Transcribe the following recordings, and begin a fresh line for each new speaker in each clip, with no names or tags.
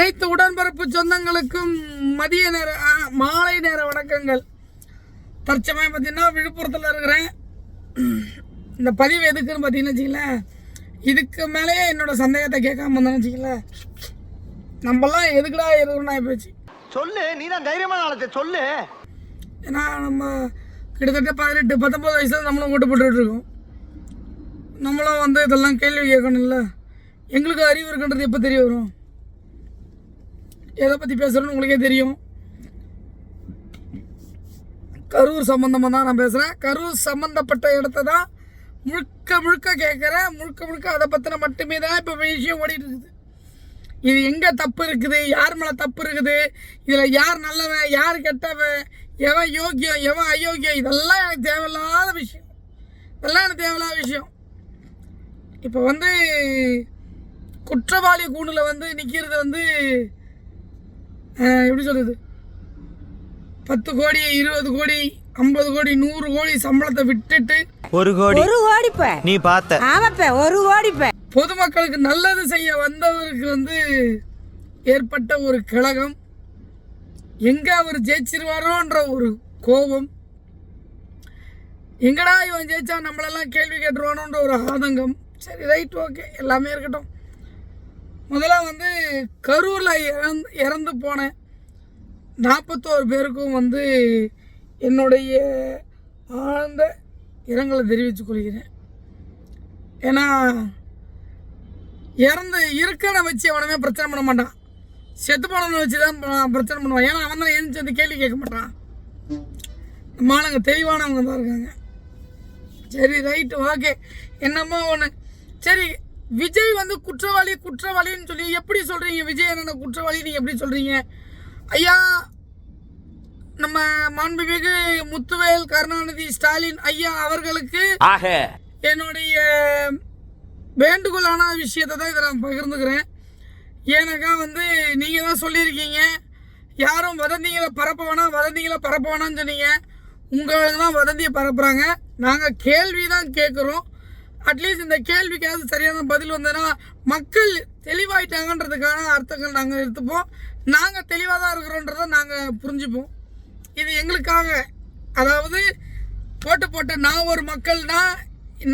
அனைத்து உடன்பிறப்பு சொந்தங்களுக்கும் மதிய நேர மாலை நேர வணக்கங்கள். தற்சமயம் பார்த்தீங்கன்னா விழுப்புரத்தில் இருக்கிறேன். இந்த பதிவு எதுக்குன்னு பார்த்தீங்கன்னு வச்சுங்களேன் இதுக்கு மேலேயே என்னோட சந்தேகத்தை கேட்காம வந்தேன்னு வச்சுங்களேன் நம்மலாம் எதுக்குடா இருக்கணும் ஆகி போச்சு.
சொல்லு நீ தான் தைரியமான ஆளத்தை சொல்லு.
ஏன்னா நம்ம கிட்டத்தட்ட பதினெட்டு பத்தொம்பது வயசுல நம்மளும் ஓட்டு போட்டுட்டு இருக்கோம். நம்மளும் வந்து இதெல்லாம் கேள்வி கேட்கணும்ல. எங்களுக்கு அறிவு இருக்குன்றது எப்போ தெரிய வரும்? எதை பற்றி பேசுகிறேன்னு உங்களுக்கே தெரியும். கரூர் சம்மந்தமாக தான் நான் பேசுகிறேன் கரூர் சம்மந்தப்பட்ட இடத்த தான் முழுக்க முழுக்க கேட்குறேன் முழுக்க முழுக்க அதை பற்றின மட்டுமே தான் இப்போ விஷயம் ஓடிட்டு இருக்குது. இது எங்கே தப்பு இருக்குது? யார் மேலே தப்பு இருக்குது? இதில் யார் நல்லவன்? யார் கெட்டவன்? எவன் யோக்கியம் எவன் அயோக்கியம் இதெல்லாம் எனக்கு தேவையில்லாத விஷயம். இதெல்லாம் எனக்கு தேவையில்லாத விஷயம். இப்போ வந்து குற்றவாளி கூண்டில் வந்து நிற்கிறது வந்து எப்படி சொல்கிறது பத்து கோடி இருபது கோடி ஐம்பது கோடி நூறு கோடி சம்பளத்தை விட்டுட்டு
ஒரு கோடி.
ஒரு கோடிப்ப
நீ பார்த்த.
ஆமாப்ப ஒரு கோடிப்ப
பொதுமக்களுக்கு நல்லது செய்ய வந்தவருக்கு வந்து ஏற்பட்ட ஒரு கழகம். எங்க அவர் ஜெயிச்சிருவாரோன்ற ஒரு கோபம். எங்கடா இவன் ஜெயிச்சா நம்மளெல்லாம் கேள்வி கேட்டுருவானோன்ற ஒரு ஆதங்கம். சரி ரைட் ஓகே எல்லாமே இருக்கட்டும். முதல்ல வந்து கரூரில் இறந்து இறந்து போன நாற்பத்தோரு பேருக்கும் வந்து என்னுடைய ஆழ்ந்த இரங்கலை தெரிவித்துக் கொள்கிறேன். ஏன்னா இறந்து இருக்கனை வச்சு அவனவே பிரச்சனை பண்ண மாட்டான். செத்து போனவனை வச்சு தான் பிரச்சனை பண்ணுவான். ஏன்னா அவன் தான் எழுந்துச்சு வந்து கேள்வி கேட்க மாட்டான். மாணவங்க தெளிவானவங்க தான் இருக்காங்க. சரி ரைட்டு ஓகே. என்னமோ ஒன்று சரி விஜய் வந்து குற்றவாளி குற்றவாளின்னு சொல்லி எப்படி சொல்கிறீங்க விஜய் என்ன குற்றவாளி நீங்கள் எப்படி சொல்கிறீங்க ஐயா நம்ம மாண்புமிகு முத்துவேல் கருணாநிதி ஸ்டாலின் ஐயா அவர்களுக்கு என்னுடைய வேண்டுகோளான விஷயத்தை தான் இதை நான் பகிர்ந்துக்கிறேன். ஏன்னாக்கா வந்து நீங்கள் தான் சொல்லியிருக்கீங்க. யாரும் வதந்திகளை பரப்ப வேணாம். வதந்திகளை பரப்ப வேணாம்னு சொன்னீங்க. உங்களுக்கு தான் வதந்தியை பரப்புகிறாங்க நாங்கள் கேள்வி தான் கேட்குறோம் அட்லீஸ்ட் இந்த கேள்விக்காவது சரியான பதில் வந்ததுன்னா மக்கள் தெளிவாயிட்டாங்கன்றதுக்கான அர்த்தங்கள் நாங்கள் எடுத்துப்போம். நாங்கள் தெளிவாக தான் இருக்கிறோன்றத நாங்கள் புரிஞ்சுப்போம். இது எங்களுக்காக. அதாவது போட்டு போட்ட நான் ஒரு மக்கள்னா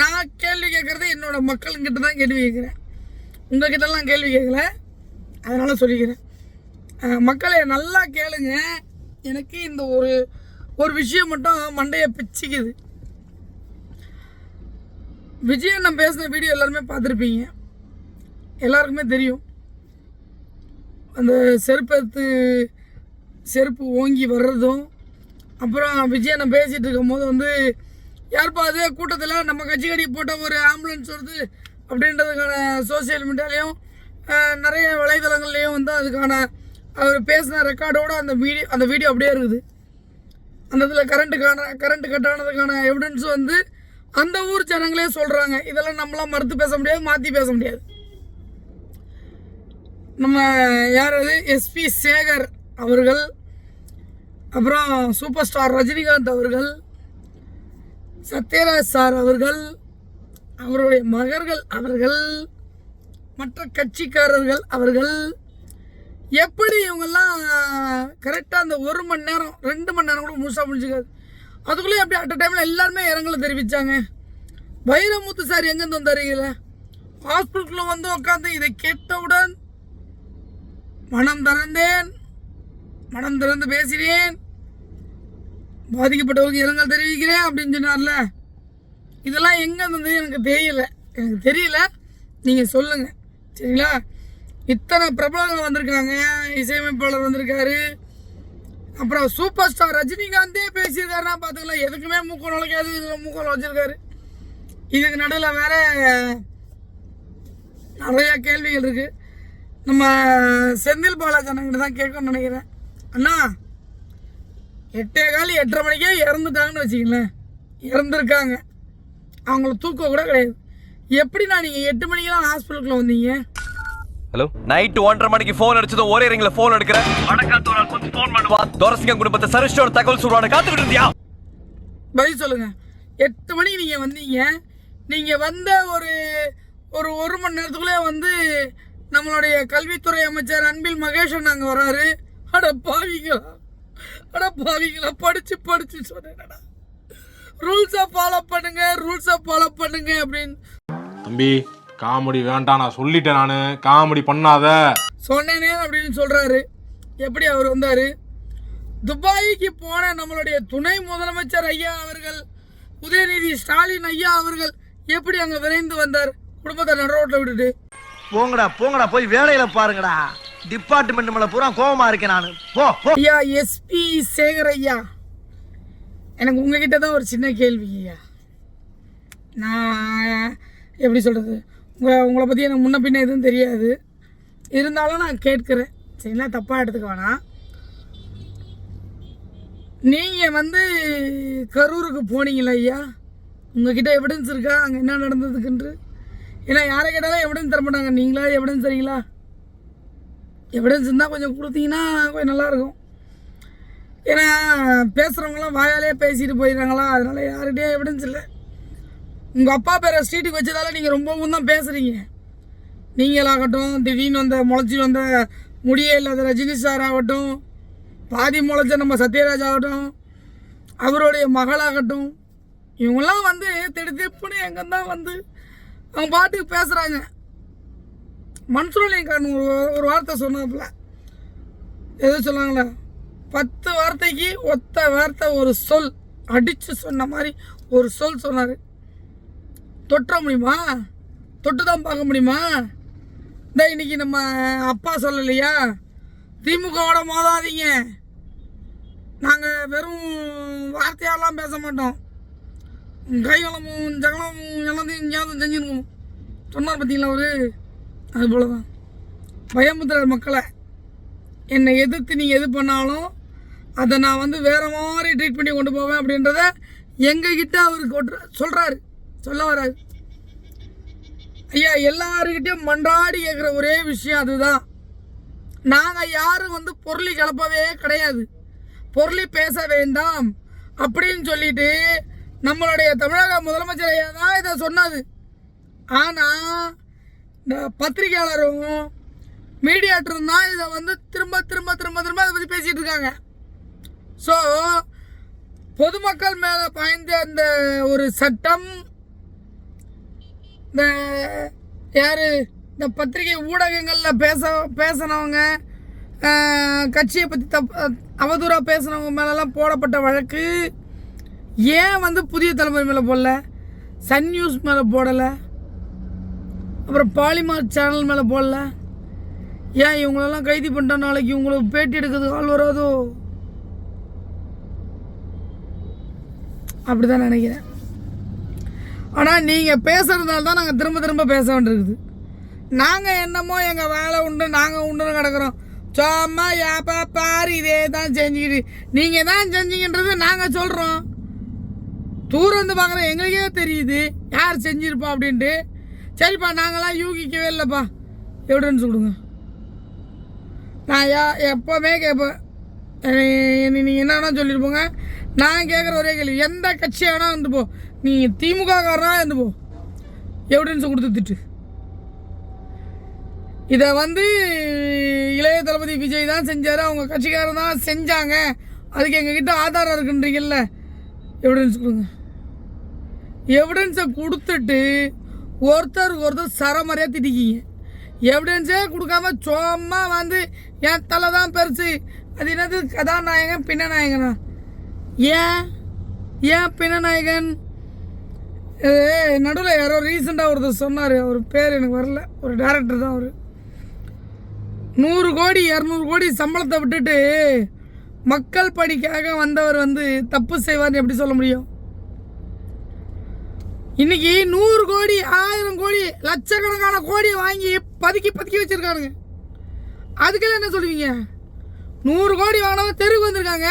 நான் கேள்வி கேட்குறது என்னோட மக்கள்கிட்ட தான் கேள்வி கேட்குறேன். உங்ககிட்டலாம் கேள்வி கேட்கல. அதனால் சொல்லிக்கிறேன். மக்களை நல்லா கேளுங்க. எனக்கு இந்த ஒரு ஒரு விஷயம் மட்டும் மண்டையை பிச்சுக்குது. விஜய் நான் பேசின வீடியோ எல்லாருமே பார்த்துருப்பீங்க. எல்லாருக்குமே தெரியும். அந்த செருப்பத்து செருப்பு ஓங்கி வர்றதும் அப்புறம் விஜய் நான் பேசிகிட்டு இருக்கும்போது வந்து யாருப்பா அது? கூட்டத்தில் நம்ம கட்சி கடி போட்ட ஒரு ஆம்புலன்ஸ் வருது. அப்படின்றதுக்கான சோசியல் மீடியாலையும் நிறைய வலைதளங்கள்லேயும் வந்து அதுக்கான அவர் பேசின ரெக்கார்டோட அந்த வீடியோ அந்த வீடியோ அப்படியே இருக்குது. அந்த இதில் கரண்ட்டுக்கான கரண்ட்டு கட் ஆனதுக்கான எவிடன்ஸும் வந்து அந்த ஊர் ஜனங்களே சொல்கிறாங்க இதெல்லாம் நம்மளாம் மறுத்து பேச முடியாது மாற்றி பேச முடியாது. நம்ம யார் அது எஸ்பி சேகர் அவர்கள் அப்புறம் சூப்பர் ஸ்டார் ரஜினிகாந்த் அவர்கள் சத்யராஜ் சார் அவர்கள் அவருடைய மகர்கள் அவர்கள் மற்ற கட்சிக்காரர்கள் அவர்கள் எப்படி இவங்கெல்லாம் கரெக்டாக அந்த ஒரு மணி நேரம் ரெண்டு மணி நேரம் கூட முழுசாக முடிஞ்சுக்காது. அதுக்குள்ளேயே அப்படி அட் டைமில் எல்லாருமே இரங்கலை தெரிவித்தாங்க வைரமுத்து சார் எங்கேருந்து வந்தாருங்கள ஹாஸ்பிட்டலில் வந்து உட்காந்து இதை கேட்டவுடன் மனம் திறந்தேன். மனம் திறந்து பேசினேன். பாதிக்கப்பட்டவருக்கு இரங்கல் தெரிவிக்கிறேன் அப்படின்னு சொன்னார்ல. இதெல்லாம் எங்கே இருந்தது எனக்கு தெரியல. எனக்கு தெரியல. நீங்கள் சொல்லுங்கள் சரிங்களா? இத்தனை பிரபலங்கள் வந்திருக்காங்க இசையமைப்பாளர் வந்திருக்காரு. அப்புறம் சூப்பர் ஸ்டார் ரஜினிகாந்தே பேசியிருக்காருன்னா பார்த்துக்கலாம். எதுக்குமே மூக்கம் உழைக்காது இதில் மூக்கம் வச்சிருக்காரு இதுக்கு நடுவில் வேற நிறைய கேள்விகள் இருக்குது நம்ம செந்தில் பாலாஜி அண்ணங்கிட்ட தான் கேட்கணும்னு நினைக்கிறேன். அண்ணா எட்டே கால் எட்டரை மணிக்கே இறந்துட்டாங்கன்னு வச்சுக்கங்களேன். இறந்துருக்காங்க. அவங்கள தூக்கம் கூட கிடையாது. எப்படிண்ணா நீங்கள் எட்டு மணிக்கெல்லாம் ஹாஸ்பிட்டலுக்குள்ளே வந்தீங்க?
ஹலோ நைட் ஒன்றரை மணிக்கு போன் அடிச்சதும் ஒரே ரிங்ல போன் எடுக்கிறேன் போன் பண்ணுவா துரசிங்க குடும்பத்தை. சரிஷ்டோட தகவல் சொல்லுவான காத்துக்கிட்டு இருந்தியா?
பதில் சொல்லுங்கள் எட்டு மணிக்கு நீங்கள் வந்தீங்க. நீங்கள் வந்த ஒரு ஒரு ஒரு மணி நேரத்துக்குள்ளே வந்து நம்மளுடைய கல்வித்துறை அமைச்சர் அன்பில் மகேஷன் அங்கே வராரு. அட பாவிங்களா அட பாவிங்களா படிச்சு படிச்சு சொன்னேன்டா ரூல்ஸை ஃபாலோ பண்ணுங்க. ரூல்ஸை ஃபாலோ பண்ணுங்க அப்படின்னு.
தம்பி காமெடி வேண்டாம் நான் சொல்லிட்டேன் நான். காமெடி பண்ணாத.
சொன்னேனே அப்படின்னு சொல்றாரு. எப்படி அவர் வந்தாரு? துபாய்க்கு போன நம்மளுடைய துணை முதலமைச்சர் ஐயா அவர்கள் உதயநிதி ஸ்டாலின் ஐயா அவர்கள் எப்படி அங்க விரைந்து வந்தார்? குடும்பத்தை நடுரோட்டில் விட்டுட்டு.
போங்கடா போங்கடா போய் வேலையில பாருங்கடா. டிபார்ட்மெண்ட் மேல பூரா கோவமா இருக்கேன் நானு. போ போ.
ஐயா எஸ்பி சேகர் ஐயா. எனக்கு உங்ககிட்ட தான் ஒரு சின்ன கேள்வி ஐயா. நான் எப்படி சொல்கிறது உங்களை உங்களை பற்றி எனக்கு முன்ன பின்ன எதுவும் தெரியாது. இருந்தாலும் நான் கேட்குறேன். சரிங்களா? தப்பாக எடுத்துக்க வேணாம். நீங்கள் வந்து கரூருக்கு போனீங்களா ஐயா? உங்ககிட்ட எவிடன்ஸ் இருக்கா? அங்கே என்ன நடந்ததுக்குன்று? ஏன்னா யாரை கேட்டாலும் எவிடன்ஸ் தர மாட்டாங்க. நீங்களா? எவிடன்ஸ் சரிங்களா எவிடன்ஸ் இருந்தால் கொஞ்சம் கொடுத்தீங்கன்னா கொஞ்சம் நல்லாயிருக்கும். ஏன்னா பேசுகிறவங்களாம் வாயாலே பேசிட்டு போயிடுறாங்களா? அதனால யார்கிட்டயும் எவிடன்ஸ் இல்லை. உங்கள் அப்பா பேரை ஸ்ட்ரீட்டுக்கு வச்சதால நீங்கள் ரொம்பவும் தான் பேசுகிறீங்க நீங்களாகட்டும் திடீர்னு வந்த முளைச்சி வந்த முடியே இல்லாத ரஜினி சார் ஆகட்டும் பாதி முளைச்ச நம்ம சத்யராஜ் ஆகட்டும் அவருடைய மகளாகட்டும் இவங்கெல்லாம் வந்து திடு திருப்புன்னு எங்கே தான் வந்து அவங்க பாட்டுக்கு பேசுகிறாங்க மன்சூரலிங்கான் ஒரு ஒரு வார்த்தை சொன்னாப்புல. எதோ சொன்னாங்களே? பத்து வார்த்தைக்கு ஒத்த வார்த்தை ஒரு சொல். அடித்து சொன்ன மாதிரி ஒரு சொல் சொன்னார். தொட்டுற முடியுமா? தொட்டு தான் பார்க்க முடியுமா? இந்த இன்னைக்கு நம்ம அப்பா சொல்லலையா? திமுகவோட மோதாதீங்க. நாங்கள் வெறும் வார்த்தையாலாம் பேச மாட்டோம். கைகளமும் ஜகலமும் எல்லாத்தையும் எங்கேயாவது செஞ்சுருவோம் சொன்னார் பார்த்தீங்களா அவர்? அது போல தான் பயமுத்துறார் மக்களை. என்னை எதிர்த்து நீங்கள் எது பண்ணாலும் அதை நான் வந்து வேறு மாதிரி ட்ரீட் பண்ணி கொண்டு போவேன் அப்படின்றத எங்ககிட்ட அவர் கொட்டு சொல்கிறாரு சொல்ல வராது. ஐயா எல்லாருக்கிட்டையும் மன்றாடி கேட்குற ஒரே விஷயம் அதுதான். நாங்கள் யாரும் வந்து பொருளி கலப்பவே கிடையாது. பொருளி பேச வேண்டாம் அப்படின்னு சொல்லிட்டு நம்மளுடைய தமிழக முதலமைச்சர் ஐயா தான் இதை சொன்னது. ஆனால் இந்த பத்திரிகையாளரும் மீடியாட்டரும் தான் இதை வந்து திரும்ப திரும்ப திரும்ப திரும்ப அதை பற்றி பேசிகிட்டு இருக்காங்க. ஸோ பொதுமக்கள் மேலே பாய்ந்த அந்த ஒரு சட்டம் இந்த யார் இந்த பத்திரிகை ஊடகங்களில் பேச பேசினவங்க கட்சியை பற்றி தப் அவதூறாக பேசினவங்க மேலெல்லாம் போடப்பட்ட வழக்கு ஏன் வந்து புதிய தலைமுறை மேலே போடல? சன் நியூஸ் மேலே போடலை. அப்புறம் பாலிமார் சேனல் மேலே போடல. ஏன் இவங்களெல்லாம் கைது பண்ணிட்டா நாளைக்கு இவங்களுக்கு பேட்டி எடுக்கிறதுக்கு ஆள் வராதோ? அப்படி தான் நினைக்கிறேன். ஆனால் நீங்கள் பேசுகிறதால தான் நாங்கள் திரும்ப திரும்ப பேச வேண்டியிருக்குது. நாங்கள் என்னமோ எங்கள் வேலை உண்டு நாங்கள் உண்டுன்னு கிடக்குறோம். சும்மா ஏப்பா பாரு இதே தான் செஞ்சுக்கிட்டு. நீங்கள் தான் செஞ்சீங்கன்றது நாங்கள் சொல்கிறோம் தூரம் வந்து பார்க்குற எங்களுக்கே தெரியுது. யார் செஞ்சிருப்பா அப்படின்ட்டு. சரிப்பா நாங்களாம் யூகிக்கவே இல்லைப்பா. எப்படின்னு சொல்லுங்க. நான் யா எப்போவுமே கேட்பேன் நீங்கள் என்னன்னா சொல்லிட்டு போங்க நான் கேட்குற ஒரே கேள்வி. எந்த கட்சி வேணால் இருந்து போ. நீங்கள் திமுக காரனா இருந்து போ. எவிடன்ஸ் கொடுத்துட்டு இதை வந்து இளைய தளபதி விஜய் தான் செஞ்சார். அவங்க கட்சிக்காரர் தான் செஞ்சாங்க. அதுக்கு எங்ககிட்ட ஆதாரம் இருக்குன்றீங்கல்ல? எவிடன்ஸ் கொடுங்க. எவிடன்ஸை கொடுத்துட்டு ஒருத்தருக்கு ஒருத்தர் சரமறையாக திட்டிக்கிங்க. எவிடன்ஸே கொடுக்காம சும்மா வந்து என் தலை தான் பெருசு. அது என்னது? கதாநாயகன் பின்னநாயகனா? ஏன்? ஏன் பின்னநாயகன்? நடுவில் யாரோ ரீசெண்டாக ஒருத்தர் சொன்னார். அவர் பேர் எனக்கு வரல. ஒரு டேரக்டர் தான் அவர். நூறு கோடி இரநூறு கோடி சம்பளத்தை விட்டுட்டு மக்கள் படிக்காக வந்தவர் வந்து தப்பு செய்வார்னு எப்படி சொல்ல முடியும்? இன்னைக்கு நூறு கோடி ஆயிரம் கோடி லட்சக்கணக்கான கோடியை வாங்கி பதுக்கி பதுக்கி வச்சுருக்கானுங்க. அதுக்கெல்லாம் என்ன சொல்லுவீங்க? நூறு கோடி வாங்கினவன் தெருவுக்கு வந்திருக்காங்க.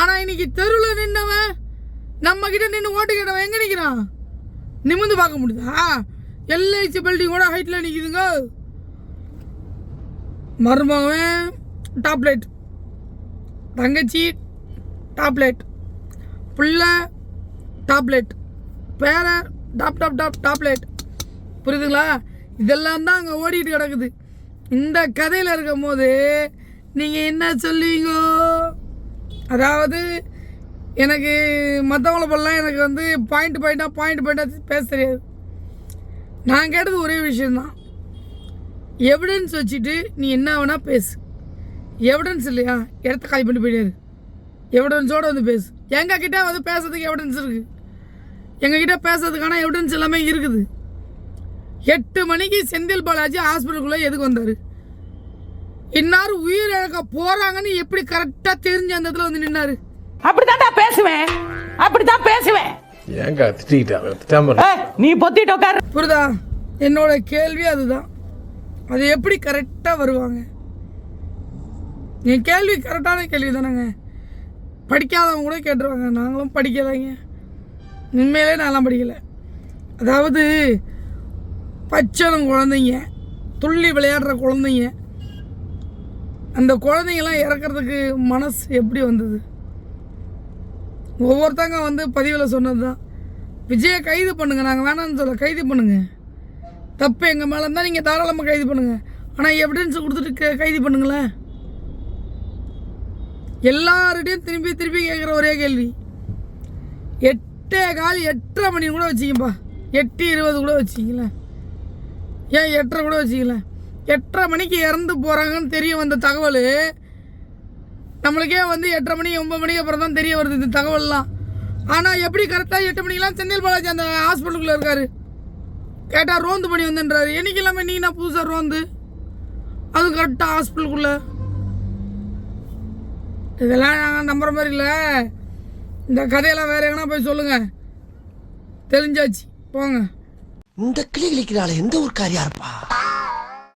ஆனால் இன்னைக்கு தெருவில் நின்னவன் நம்ம கிட்ட நின்று ஓட்டு கேட்டவன் எங்கே நிற்கிறான் நிமிந்து பார்க்க முடியுதா? எல்ஐசி பில்டிங் கூட ஹைட்டில் நிற்கிதுங்க மருமகன் டாப்லைட் தங்கச்சி டாப்லைட் புள்ள டாப் பேர டாப் டாப் டாப் டாப்லைட் புரியுதுங்களா? இதெல்லாம் தான் அங்கே ஓடிட்டு கிடக்குது. இந்த கதையில் இருக்கும் போது நீங்கள் என்ன சொல்லுவீங்க? அதாவது எனக்கு மற்றவங்கள போலாம் எனக்கு வந்து பாயிண்ட் பாயிண்ட்டாக பாயிண்ட் பாயிண்ட்டாக பேச தெரியாது. நான் கேட்டது ஒரே விஷயந்தான் எவிடன்ஸ் வச்சுட்டு நீ என்ன வேணால் பேசு. எவிடன்ஸ் இல்லையா? இடத்த காலி பண்ணி போயிடாரு எவிடன்ஸோடு வந்து பேசு. எங்கள் கிட்டே வந்து பேசுறதுக்கு எவிடன்ஸ் இருக்குது எங்ககிட்ட பேசுறதுக்கான எவிடன்ஸ் எல்லாமே இருக்குது. எட்டு மணிக்கு செந்தில் பாலாஜி ஹாஸ்பிட்டலுக்குள்ளே எதுக்கு வந்தார்? இன்னாரும் உயிர் இழக்க போகிறாங்கன்னு எப்படி கரெக்டாக தெரிஞ்ச அந்த இடத்துல வந்து நின்னாரு?
அப்படித்தான்டா பேசுவேன். அப்படித்தான் பேசுவேன்.
ஏங்க திட்டாம
நீ பொத்திட்டு உட்காரு
புரியுதா? என்னோட கேள்வி அதுதான். அது எப்படி கரெக்டாக வருவாங்க? என் கேள்வி கரெக்டான கேள்வி தானேங்க. படிக்காதவங்க கூட கேட்டுருவாங்க. நாங்களும் படிக்கலைங்க. உண்மையிலே நான்லாம் படிக்கலை. அதாவது பச்சளம் குழந்தைங்க துள்ளி விளையாடுற குழந்தைங்க அந்த குழந்தைங்கெல்லாம் இறக்கறதுக்கு மனசு எப்படி வந்தது? ஒவ்வொருத்தங்க வந்து பதிவில் சொன்னது தான் விஜயை கைது பண்ணுங்கள் நாங்கள் வேணாம்னு சொல்ல கைது பண்ணுங்கள் தப்பு எங்கள் மேலே இருந்தால் நீங்கள் தாராளமாக கைது பண்ணுங்கள் ஆனால் எவிடன்ஸ் கொடுத்துட்டு கைது பண்ணுங்களேன். எல்லார்கிட்டையும் திரும்பி திரும்பி கேட்குற ஒரே கேள்வி. எட்டே கால் எட்டரை மணி கூட வச்சிங்கப்பா எட்டு இருபது கூட வச்சிங்களேன் ஏன் எட்டரை கூட வச்சிங்களேன் எட்டரை மணிக்கு இறந்து போகிறாங்கன்னு தெரிய வந்த தகவல் நம்மளுக்கே வந்து எட்டரை மணி ஒம்பது மணிக்கு அப்புறம் தான் தெரிய வருது இந்த தகவல்லாம். ஆனால் எப்படி கரெக்டாக எட்டு மணிக்கெலாம் செந்தில் பாலாஜி அந்த ஹாஸ்பிட்டலுக்குள்ளே இருக்கார்? கேட்டால் ரோந்து பண்ணி வந்துன்றாரு. என்னைக்கு இல்லாமல் நீ நான் புதுசாக ரோந்து? அது கரெக்டாக ஹாஸ்பிட்டலுக்குள்ளே இதெல்லாம் நாங்கள் நம்புற மாதிரி இல்லை. இந்த கதையெல்லாம் வேறு எங்கன்னா போய் சொல்லுங்கள் தெரிஞ்சாச்சு போங்க.
இந்த கிளி கிளிக்கிறாள் எந்த ஒரு காரியா இருப்பா?